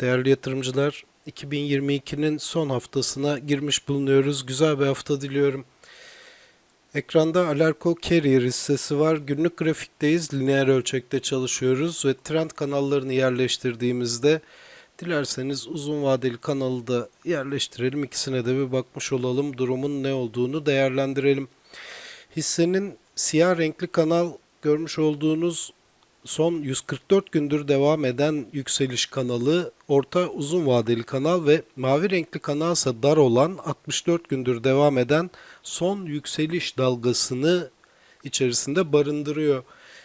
Değerli yatırımcılar, 2022'nin son haftasına girmiş bulunuyoruz. Güzel bir hafta diliyorum. Ekranda Alarko Carrier hissesi var. Günlük grafikteyiz. Lineer ölçekte çalışıyoruz ve trend kanallarını yerleştirdiğimizde dilerseniz uzun vadeli kanalı da yerleştirelim. İkisine de bir bakmış olalım. Durumun ne olduğunu değerlendirelim. Hissenin siyah renkli kanal görmüş olduğunuz son 144 gündür devam eden yükseliş kanalı, orta uzun vadeli kanal ve mavi renkli kanalsa dar olan 64 gündür devam eden son yükseliş dalgasını içerisinde barındırıyor.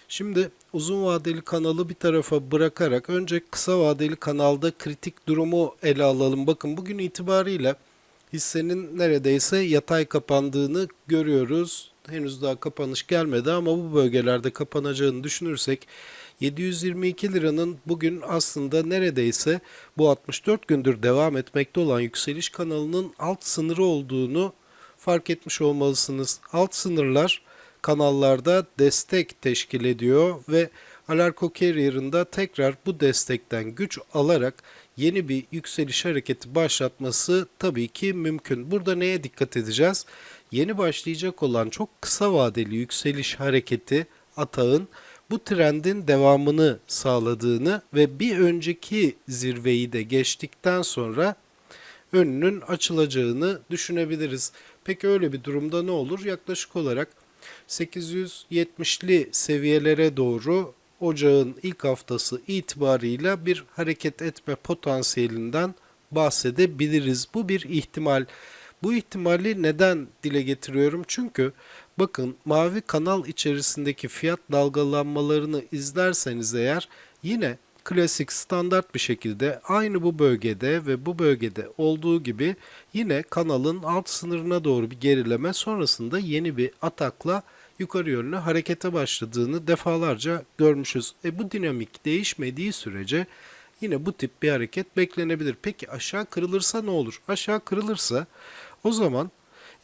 Şimdi uzun vadeli kanalı bir tarafa bırakarak önce kısa vadeli kanalda kritik durumu ele alalım. Bakın bugün itibariyle hissenin neredeyse yatay kapandığını görüyoruz. Henüz daha kapanış gelmedi ama bu bölgelerde kapanacağını düşünürsek 722 liranın bugün aslında neredeyse bu 64 gündür devam etmekte olan yükseliş kanalının alt sınırı olduğunu fark etmiş olmalısınız. Alt sınırlar kanallarda destek teşkil ediyor ve Alarko Carrier'ın da tekrar bu destekten güç alarak yeni bir yükseliş hareketi başlatması tabii ki mümkün. Burada neye dikkat edeceğiz? Yeni başlayacak olan çok kısa vadeli yükseliş hareketi atağın bu trendin devamını sağladığını ve bir önceki zirveyi de geçtikten sonra önünün açılacağını düşünebiliriz. Peki öyle bir durumda ne olur? Yaklaşık olarak 870'li seviyelere doğru ocağın ilk haftası itibarıyla bir hareket etme potansiyelinden bahsedebiliriz. Bu bir ihtimal. Bu ihtimali neden dile getiriyorum? Çünkü bakın mavi kanal içerisindeki fiyat dalgalanmalarını izlerseniz eğer yine klasik standart bir şekilde aynı bu bölgede ve bu bölgede olduğu gibi yine kanalın alt sınırına doğru bir gerileme sonrasında yeni bir atakla yukarı yönlü harekete başladığını defalarca görmüşüz. E bu dinamik değişmediği sürece yine bu tip bir hareket beklenebilir. Peki aşağı kırılırsa ne olur? Aşağı kırılırsa o zaman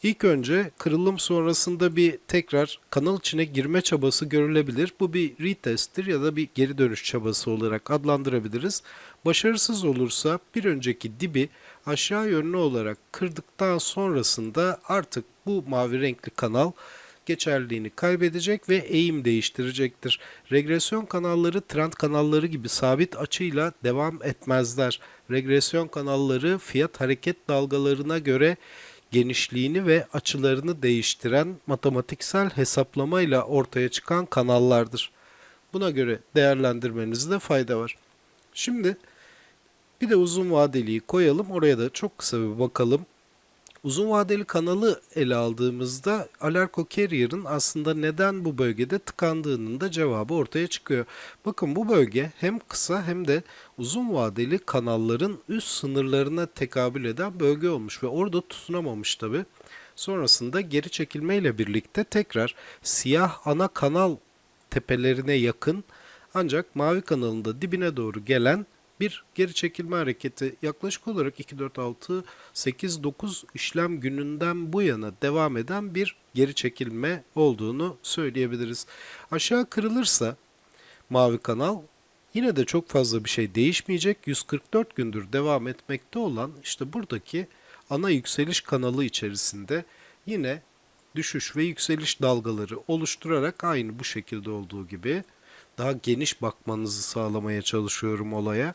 ilk önce kırılım sonrasında bir tekrar kanal içine girme çabası görülebilir. Bu bir retesttir ya da bir geri dönüş çabası olarak adlandırabiliriz. Başarısız olursa bir önceki dibi aşağı yönlü olarak kırdıktan sonrasında artık bu mavi renkli kanal geçerliliğini kaybedecek ve eğim değiştirecektir. Regresyon kanalları trend kanalları gibi sabit açıyla devam etmezler. Regresyon kanalları fiyat hareket dalgalarına göre genişliğini ve açılarını değiştiren matematiksel hesaplamayla ortaya çıkan kanallardır. Buna göre değerlendirmenizde fayda var. Şimdi bir de uzun vadeliyi koyalım. Oraya da çok kısa bir bakalım. Uzun vadeli kanalı ele aldığımızda Alarko Carrier'ın aslında neden bu bölgede tıkandığının da cevabı ortaya çıkıyor. Bakın bu bölge hem kısa hem de uzun vadeli kanalların üst sınırlarına tekabül eden bölge olmuş ve orada tutunamamış tabi. Sonrasında geri çekilmeyle birlikte tekrar siyah ana kanal tepelerine yakın ancak mavi kanalında dibine doğru gelen bir geri çekilme hareketi yaklaşık olarak 2, 4, 6, 8, 9 işlem gününden bu yana devam eden bir geri çekilme olduğunu söyleyebiliriz. Aşağı kırılırsa mavi kanal yine de çok fazla bir şey değişmeyecek. 144 gündür devam etmekte olan işte buradaki ana yükseliş kanalı içerisinde yine düşüş ve yükseliş dalgaları oluşturarak aynı bu şekilde olduğu gibi daha geniş bakmanızı sağlamaya çalışıyorum olaya.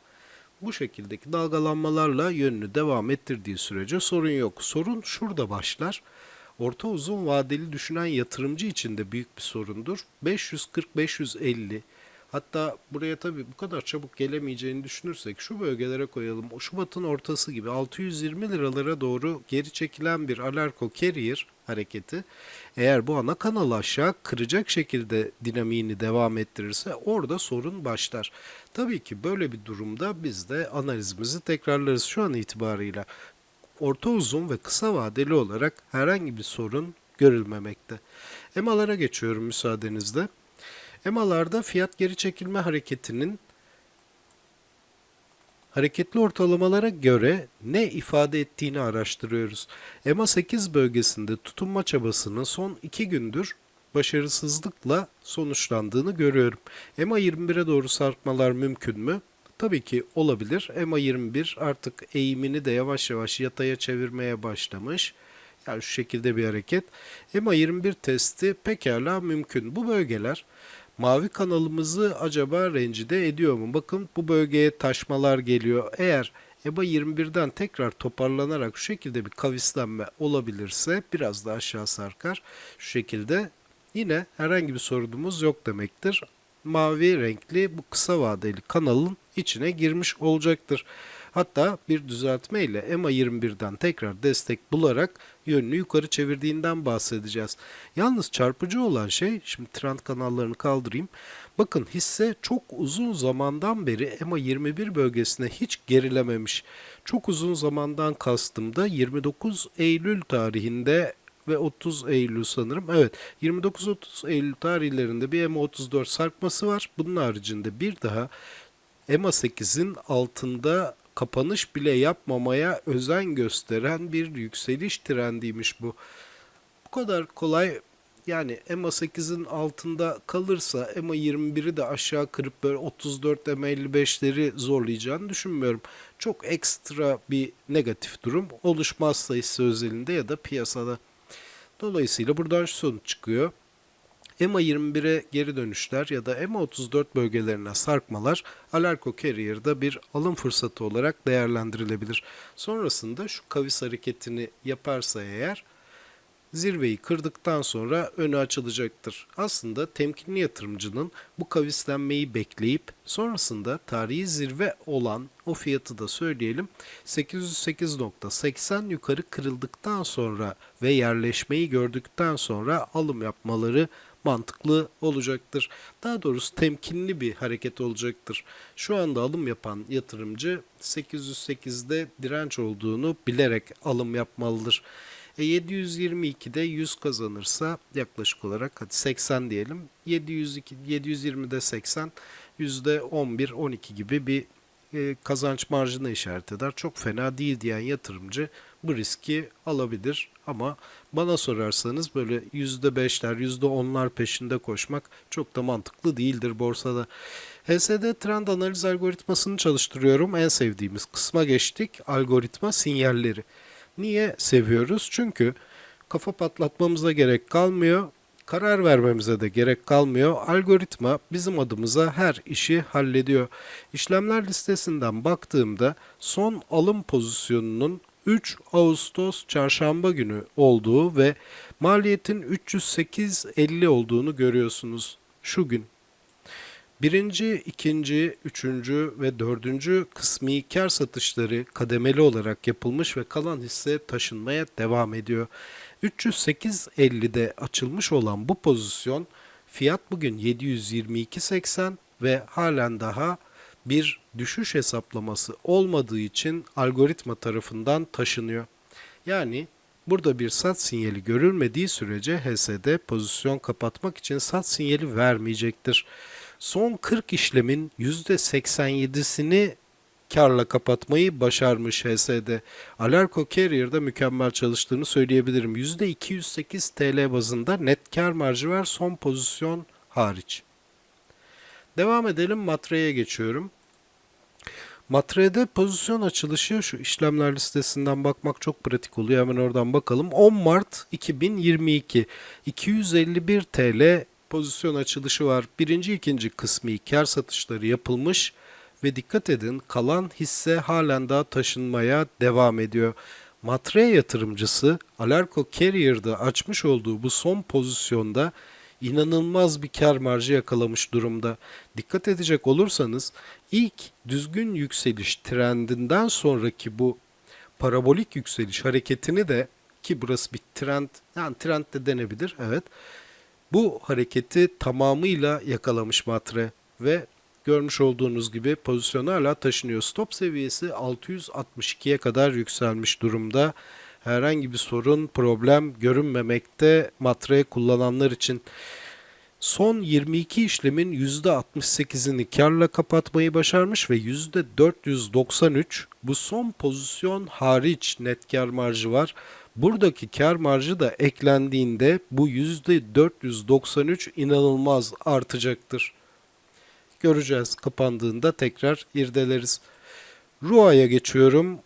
Bu şekildeki dalgalanmalarla yönünü devam ettirdiği sürece sorun yok. Sorun şurada başlar. Orta uzun vadeli düşünen yatırımcı için de büyük bir sorundur. 540-550 Hatta buraya tabii bu kadar çabuk gelemeyeceğini düşünürsek şu bölgelere koyalım. O Şubat'ın ortası gibi 620 liralara doğru geri çekilen bir Alarko Carrier hareketi eğer bu ana kanalı aşağı kıracak şekilde dinamiğini devam ettirirse orada sorun başlar. Tabii ki böyle bir durumda biz de analizimizi tekrarlarız şu an itibarıyla. Orta uzun ve kısa vadeli olarak herhangi bir sorun görülmemekte. EMA'lara geçiyorum müsaadenizle. EMA'larda fiyat geri çekilme hareketinin hareketli ortalamalara göre ne ifade ettiğini araştırıyoruz. EMA 8 bölgesinde tutunma çabasının son 2 gündür başarısızlıkla sonuçlandığını görüyorum. EMA 21'e doğru sarkmalar mümkün mü? Tabii ki olabilir. EMA 21 artık eğimini de yavaş yavaş yataya çevirmeye başlamış. Yani şu şekilde bir hareket. EMA 21 testi pekala mümkün. Bu bölgeler mavi kanalımızı acaba rencide ediyor mu? Bakın bu bölgeye taşmalar geliyor. Eğer EBA 21'den tekrar toparlanarak şu şekilde bir kavislenme olabilirse biraz daha aşağı sarkar. Şu şekilde yine herhangi bir sorunumuz yok demektir. Mavi renkli bu kısa vadeli kanalın içine girmiş olacaktır. Hatta bir düzeltme ile EMA 21'den tekrar destek bularak yönünü yukarı çevirdiğinden bahsedeceğiz. Yalnız çarpıcı olan şey, şimdi trend kanallarını kaldırayım. Bakın hisse çok uzun zamandan beri EMA 21 bölgesine hiç gerilememiş. Çok uzun zamandan kastım da 29 Eylül tarihinde ve 30 Eylül sanırım. Evet 29-30 Eylül tarihlerinde bir EMA 34 sarkması var. Bunun haricinde bir daha EMA 8'in altında kapanış bile yapmamaya özen gösteren bir yükseliş trendiymiş bu. Bu kadar kolay yani EMA 8'in altında kalırsa EMA 21'i de aşağı kırıp böyle 34 EMA 55'leri zorlayacağını düşünmüyorum. Çok ekstra bir negatif durum oluşmazsa hisse özelinde ya da piyasada. Dolayısıyla buradan şu sonuç çıkıyor. EMA 21'e geri dönüşler ya da EMA 34 bölgelerine sarkmalar Alarko Carrier'da bir alım fırsatı olarak değerlendirilebilir. Sonrasında şu kavis hareketini yaparsa eğer zirveyi kırdıktan sonra önü açılacaktır. Aslında temkinli yatırımcının bu kavislenmeyi bekleyip sonrasında tarihi zirve olan o fiyatı da söyleyelim 808.80 yukarı kırıldıktan sonra ve yerleşmeyi gördükten sonra alım yapmaları mantıklı olacaktır. Daha doğrusu temkinli bir hareket olacaktır. Şu anda alım yapan yatırımcı 808'de direnç olduğunu bilerek alım yapmalıdır. E 722'de 100 kazanırsa yaklaşık olarak hadi 80 diyelim. 702, 720'de 80 %11-12 gibi bir e, kazanç marjına işaret eder. Çok fena değil diyen yatırımcı bu riski alabilir. Ama bana sorarsanız böyle %5'ler, %10'lar peşinde koşmak çok da mantıklı değildir borsada. HSD trend analiz algoritmasını çalıştırıyorum. En sevdiğimiz kısma geçtik. Algoritma sinyalleri. Niye seviyoruz? Çünkü kafa patlatmamıza gerek kalmıyor. Karar vermemize de gerek kalmıyor. Algoritma bizim adımıza her işi hallediyor. İşlemler listesinden baktığımda son alım pozisyonunun 3 Ağustos çarşamba günü olduğu ve maliyetin 308.50 olduğunu görüyorsunuz şu gün. Birinci, ikinci, üçüncü ve dördüncü kısmi kar satışları kademeli olarak yapılmış ve kalan hisse taşınmaya devam ediyor. 308.50'de açılmış olan bu pozisyon fiyat bugün 722.80 ve halen daha bir düşüş hesaplaması olmadığı için algoritma tarafından taşınıyor. Yani burada bir sat sinyali görülmediği sürece HSD pozisyon kapatmak için sat sinyali vermeyecektir. Son 40 işlemin %87'sini karla kapatmayı başarmış HSD. Alarko Carrier'da mükemmel çalıştığını söyleyebilirim. %208 TL bazında net kar marjı var son pozisyon hariç. Devam edelim matreye geçiyorum. Matrede pozisyon açılışı şu işlemler listesinden bakmak çok pratik oluyor. Hemen oradan bakalım. 10 Mart 2022 251 TL pozisyon açılışı var. Birinci, ikinci kısmi kar satışları yapılmış ve dikkat edin kalan hisse halen daha taşınmaya devam ediyor. Matre yatırımcısı Alarko Carrier'da açmış olduğu bu son pozisyonda inanılmaz bir kar marjı yakalamış durumda. Dikkat edecek olursanız ilk düzgün yükseliş trendinden sonraki bu parabolik yükseliş hareketini de ki burası bir trend yani trend de denebilir evet. Bu hareketi tamamıyla yakalamış Matre ve görmüş olduğunuz gibi pozisyonu hala taşınıyor. Stop seviyesi 662'ye kadar yükselmiş durumda. Herhangi bir sorun, problem görünmemekte Matre kullananlar için. Son 22 işlemin %68'ini karla kapatmayı başarmış ve %493 bu son pozisyon hariç net kar marjı var. Buradaki kar marjı da eklendiğinde bu %493 inanılmaz artacaktır. göreceğiz. Kapandığında tekrar irdeleriz. Rua'ya geçiyorum.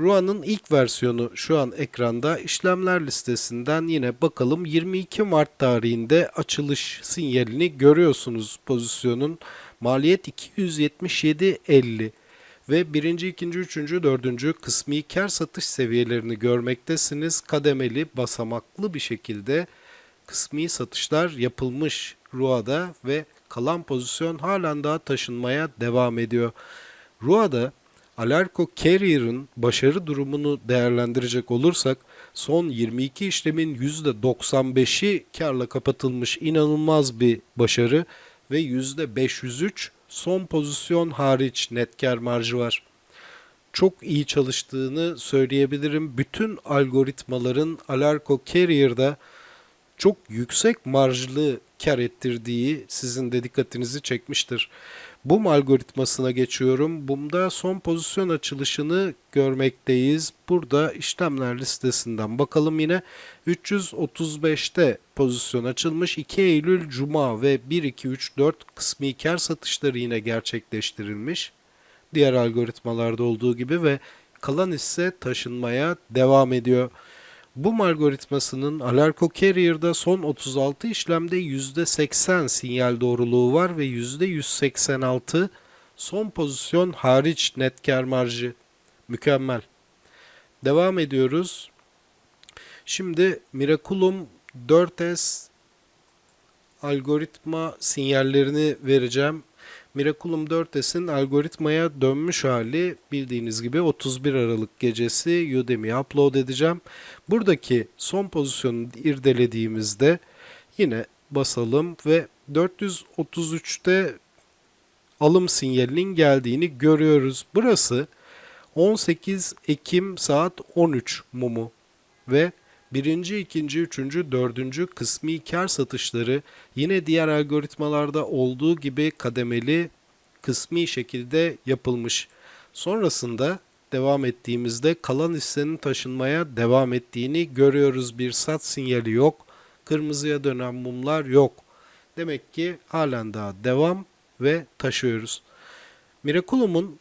Rua'nın ilk versiyonu şu an ekranda. İşlemler listesinden yine bakalım 22 Mart tarihinde açılış sinyalini görüyorsunuz pozisyonun. Maliyet 277.50 ve birinci, ikinci, üçüncü, dördüncü kısmi kar satış seviyelerini görmektesiniz. Kademeli, basamaklı bir şekilde kısmi satışlar yapılmış Rua'da ve kalan pozisyon halen daha taşınmaya devam ediyor. Rua'da Alarko Carrier'ın başarı durumunu değerlendirecek olursak son 22 işlemin %95'i karla kapatılmış inanılmaz bir başarı ve %503 son pozisyon hariç net kar marjı var. Çok iyi çalıştığını söyleyebilirim. Bütün algoritmaların Alarko Carrier'da çok yüksek marjlı kar ettirdiği sizin de dikkatinizi çekmiştir. BUM algoritmasına geçiyorum. BUM'da son pozisyon açılışını görmekteyiz. Burada işlemler listesinden bakalım yine 335'te pozisyon açılmış. 2 Eylül Cuma ve 1, 2, 3, 4 kısmi kar satışları yine gerçekleştirilmiş. Diğer algoritmalarda olduğu gibi ve kalan ise taşınmaya devam ediyor. BUM algoritmasının Alarko Carrier'da son 36 işlemde %80 sinyal doğruluğu var ve %186 son pozisyon hariç net kar marjı. Mükemmel. Devam ediyoruz. Şimdi Miraculum 4S algoritma sinyallerini vereceğim. Miraculum 4S'in algoritmaya dönmüş hali bildiğiniz gibi 31 Aralık gecesi Udemy'ye upload edeceğim. Buradaki son pozisyonu irdelediğimizde yine basalım ve 433'te alım sinyalinin geldiğini görüyoruz. Burası 18 Ekim saat 13 mumu ve birinci, ikinci, üçüncü, dördüncü kısmi kar satışları yine diğer algoritmalarda olduğu gibi kademeli kısmi şekilde yapılmış. Sonrasında devam ettiğimizde kalan hissenin taşınmaya devam ettiğini görüyoruz. Bir sat sinyali yok. Kırmızıya dönen mumlar yok. Demek ki halen daha devam ve taşıyoruz. Miraculum'un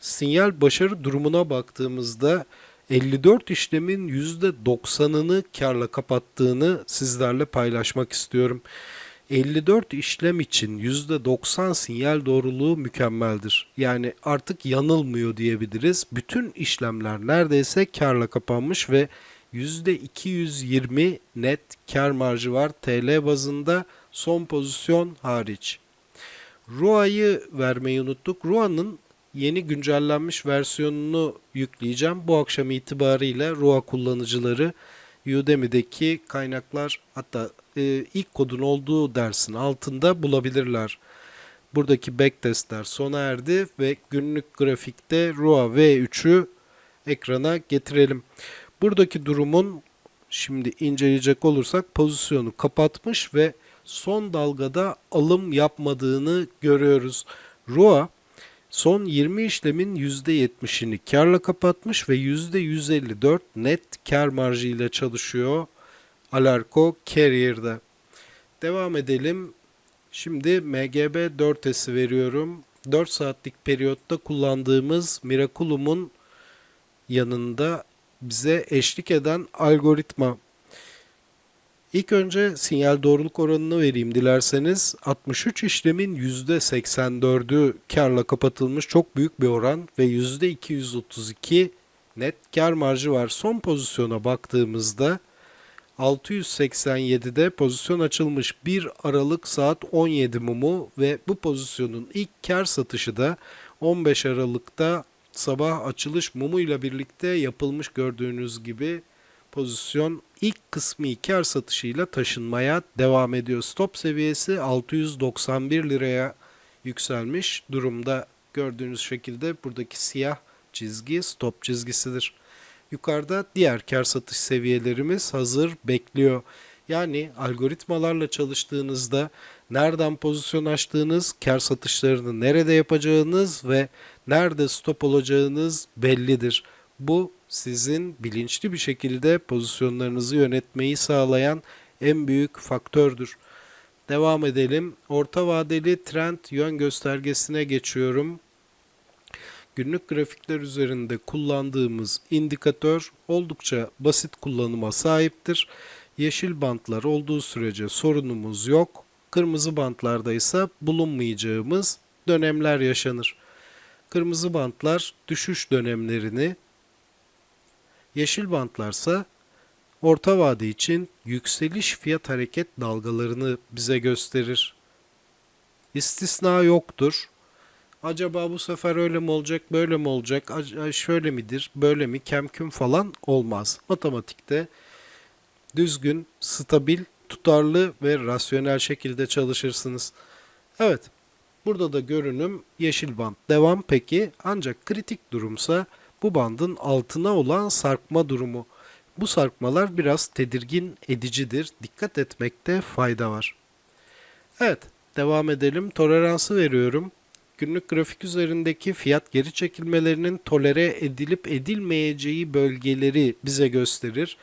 sinyal başarı durumuna baktığımızda 54 işlemin %90'ını karla kapattığını sizlerle paylaşmak istiyorum. 54 işlem için %90 sinyal doğruluğu mükemmeldir. Yani artık yanılmıyor diyebiliriz. Bütün işlemler neredeyse karla kapanmış ve %220 net kar marjı var TL bazında son pozisyon hariç. ROA'yı vermeyi unuttuk. ROA'nın yeni güncellenmiş versiyonunu yükleyeceğim. Bu akşam itibariyle ROA kullanıcıları Udemy'deki kaynaklar hatta e, ilk kodun olduğu dersin altında bulabilirler. Buradaki backtestler sona erdi ve günlük grafikte ROA V3'ü ekrana getirelim. Buradaki durumun şimdi inceleyecek olursak pozisyonu kapatmış ve son dalgada alım yapmadığını görüyoruz. ROA son 20 işlemin %70'ini karla kapatmış ve %154 net kar marjıyla çalışıyor Alarko Carrier'da. Devam edelim. Şimdi MGB 4S'i veriyorum. 4 saatlik periyotta kullandığımız Miraculum'un yanında bize eşlik eden algoritma. İlk önce sinyal doğruluk oranını vereyim dilerseniz. 63 işlemin %84'ü karla kapatılmış çok büyük bir oran ve %232 net kar marjı var. Son pozisyona baktığımızda 687'de pozisyon açılmış 1 Aralık saat 17 mumu ve bu pozisyonun ilk kar satışı da 15 Aralık'ta sabah açılış mumuyla birlikte yapılmış gördüğünüz gibi pozisyon ilk kısmı kar satışıyla taşınmaya devam ediyor. Stop seviyesi 691 liraya yükselmiş durumda gördüğünüz şekilde buradaki siyah çizgi stop çizgisidir. Yukarıda diğer kar satış seviyelerimiz hazır bekliyor. Yani algoritmalarla çalıştığınızda nereden pozisyon açtığınız, kar satışlarını nerede yapacağınız ve nerede stop olacağınız bellidir. Bu sizin bilinçli bir şekilde pozisyonlarınızı yönetmeyi sağlayan en büyük faktördür. Devam edelim. Orta vadeli trend yön göstergesine geçiyorum. Günlük grafikler üzerinde kullandığımız indikatör oldukça basit kullanıma sahiptir. Yeşil bantlar olduğu sürece sorunumuz yok. Kırmızı bantlarda ise bulunmayacağımız dönemler yaşanır. Kırmızı bantlar düşüş dönemlerini, yeşil bantlarsa orta vade için yükseliş fiyat hareket dalgalarını bize gösterir. İstisna yoktur. Acaba bu sefer öyle mi olacak, böyle mi olacak, ac- şöyle midir, böyle mi, kemküm falan olmaz. Matematikte düzgün, stabil, tutarlı ve rasyonel şekilde çalışırsınız. Evet, burada da görünüm yeşil band. Devam peki ancak kritik durumsa bu bandın altına olan sarkma durumu. Bu sarkmalar biraz tedirgin edicidir. Dikkat etmekte fayda var. Evet, devam edelim. Toleransı veriyorum. Günlük grafik üzerindeki fiyat geri çekilmelerinin tolere edilip edilmeyeceği bölgeleri bize gösterir.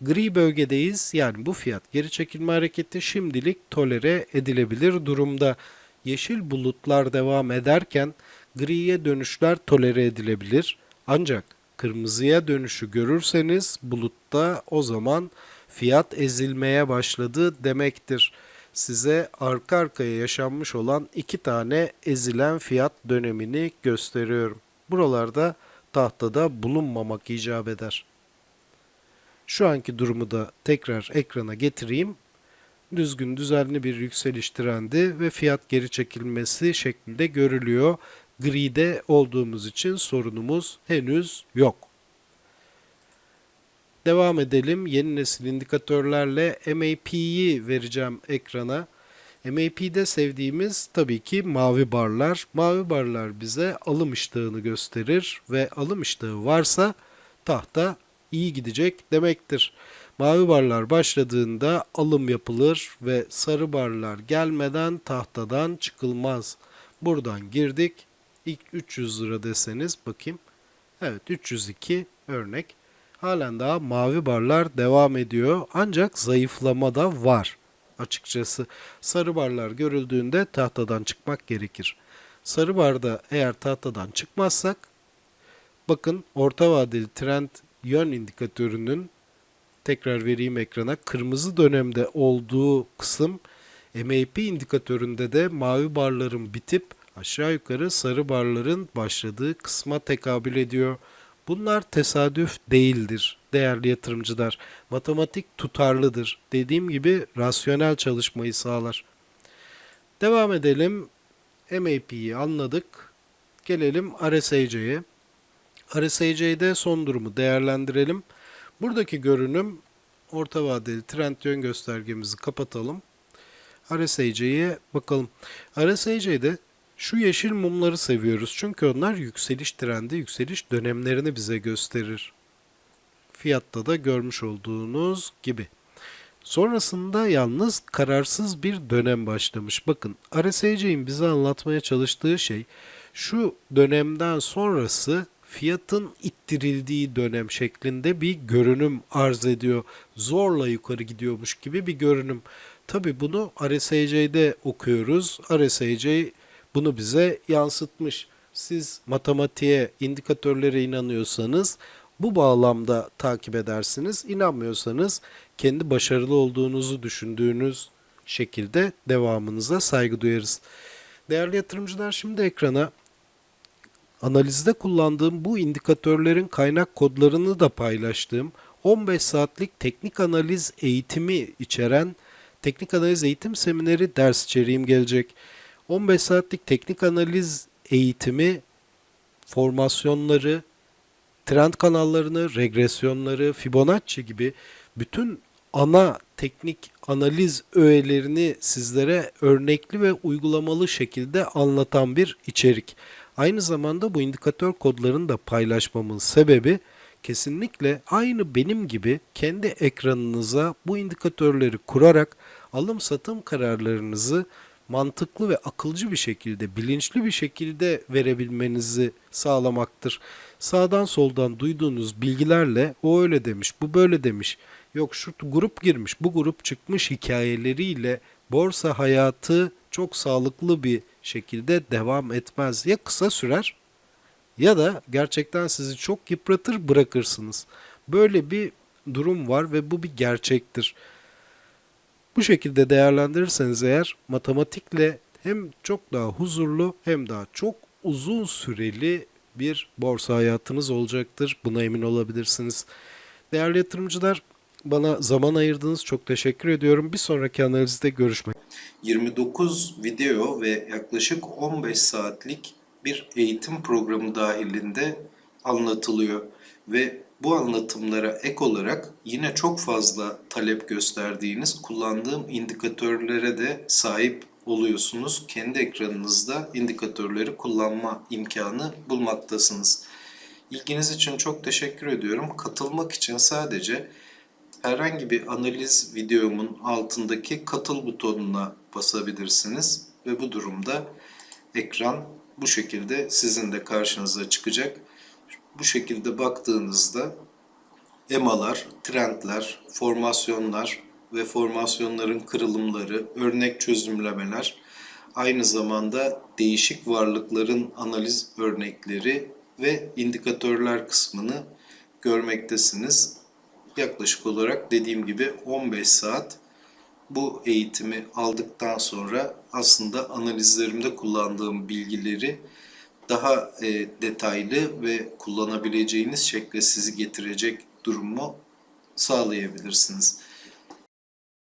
Gri bölgedeyiz. Yani bu fiyat geri çekilme hareketi şimdilik tolere edilebilir durumda. Yeşil bulutlar devam ederken griye dönüşler tolere edilebilir. Ancak kırmızıya dönüşü görürseniz bulutta o zaman fiyat ezilmeye başladı demektir. Size arka arkaya yaşanmış olan iki tane ezilen fiyat dönemini gösteriyorum. Buralarda tahtada bulunmamak icap eder. Şu anki durumu da tekrar ekrana getireyim. Düzgün düzenli bir yükseliş trendi ve fiyat geri çekilmesi şeklinde görülüyor. Gri'de olduğumuz için sorunumuz henüz yok. Devam edelim. Yeni nesil indikatörlerle MAP'yi vereceğim ekrana. MAP'de sevdiğimiz tabii ki mavi barlar. Mavi barlar bize alım iştahını gösterir ve alım iştahı varsa tahta iyi gidecek demektir. Mavi barlar başladığında alım yapılır ve sarı barlar gelmeden tahtadan çıkılmaz. Buradan girdik. İlk 300 lira deseniz bakayım. Evet 302 örnek. Halen daha mavi barlar devam ediyor. Ancak zayıflama da var. Açıkçası sarı barlar görüldüğünde tahtadan çıkmak gerekir. Sarı barda eğer tahtadan çıkmazsak bakın orta vadeli trend yön indikatörünün tekrar vereyim ekrana kırmızı dönemde olduğu kısım MAP indikatöründe de mavi barların bitip aşağı yukarı sarı barların başladığı kısma tekabül ediyor. Bunlar tesadüf değildir değerli yatırımcılar. Matematik tutarlıdır. Dediğim gibi rasyonel çalışmayı sağlar. Devam edelim. MAP'yi anladık. Gelelim RSI'ye. RSI'de son durumu değerlendirelim. Buradaki görünüm orta vadeli trend yön göstergemizi kapatalım. RSI'ye bakalım. RSI'de şu yeşil mumları seviyoruz çünkü onlar yükseliş trendi, yükseliş dönemlerini bize gösterir. Fiyatta da görmüş olduğunuz gibi. Sonrasında yalnız kararsız bir dönem başlamış. Bakın RSI'nin bize anlatmaya çalıştığı şey şu dönemden sonrası fiyatın ittirildiği dönem şeklinde bir görünüm arz ediyor. Zorla yukarı gidiyormuş gibi bir görünüm. Tabi bunu RSI'de okuyoruz. RSIC bunu bize yansıtmış. Siz matematiğe, indikatörlere inanıyorsanız bu bağlamda takip edersiniz. İnanmıyorsanız kendi başarılı olduğunuzu düşündüğünüz şekilde devamınıza saygı duyarız. Değerli yatırımcılar şimdi ekrana analizde kullandığım bu indikatörlerin kaynak kodlarını da paylaştığım 15 saatlik teknik analiz eğitimi içeren teknik analiz eğitim semineri ders içeriğim gelecek. 15 saatlik teknik analiz eğitimi formasyonları, trend kanallarını, regresyonları, Fibonacci gibi bütün ana teknik analiz öğelerini sizlere örnekli ve uygulamalı şekilde anlatan bir içerik. Aynı zamanda bu indikatör kodlarını da paylaşmamın sebebi kesinlikle aynı benim gibi kendi ekranınıza bu indikatörleri kurarak alım satım kararlarınızı mantıklı ve akılcı bir şekilde, bilinçli bir şekilde verebilmenizi sağlamaktır. Sağdan soldan duyduğunuz bilgilerle o öyle demiş, bu böyle demiş, yok şu grup girmiş, bu grup çıkmış hikayeleriyle borsa hayatı çok sağlıklı bir şekilde devam etmez. Ya kısa sürer ya da gerçekten sizi çok yıpratır bırakırsınız. Böyle bir durum var ve bu bir gerçektir. Bu şekilde değerlendirirseniz eğer matematikle hem çok daha huzurlu hem daha çok uzun süreli bir borsa hayatınız olacaktır. Buna emin olabilirsiniz. Değerli yatırımcılar bana zaman ayırdınız. Çok teşekkür ediyorum. Bir sonraki analizde görüşmek 29 video ve yaklaşık 15 saatlik bir eğitim programı dahilinde anlatılıyor. Ve bu anlatımlara ek olarak yine çok fazla talep gösterdiğiniz kullandığım indikatörlere de sahip oluyorsunuz. Kendi ekranınızda indikatörleri kullanma imkanı bulmaktasınız. İlginiz için çok teşekkür ediyorum. Katılmak için sadece herhangi bir analiz videomun altındaki katıl butonuna basabilirsiniz ve bu durumda ekran bu şekilde sizin de karşınıza çıkacak. Bu şekilde baktığınızda EMA'lar, trendler, formasyonlar ve formasyonların kırılımları, örnek çözümlemeler, aynı zamanda değişik varlıkların analiz örnekleri ve indikatörler kısmını görmektesiniz. Yaklaşık olarak dediğim gibi 15 saat bu eğitimi aldıktan sonra aslında analizlerimde kullandığım bilgileri daha e, detaylı ve kullanabileceğiniz şekle sizi getirecek durumu sağlayabilirsiniz.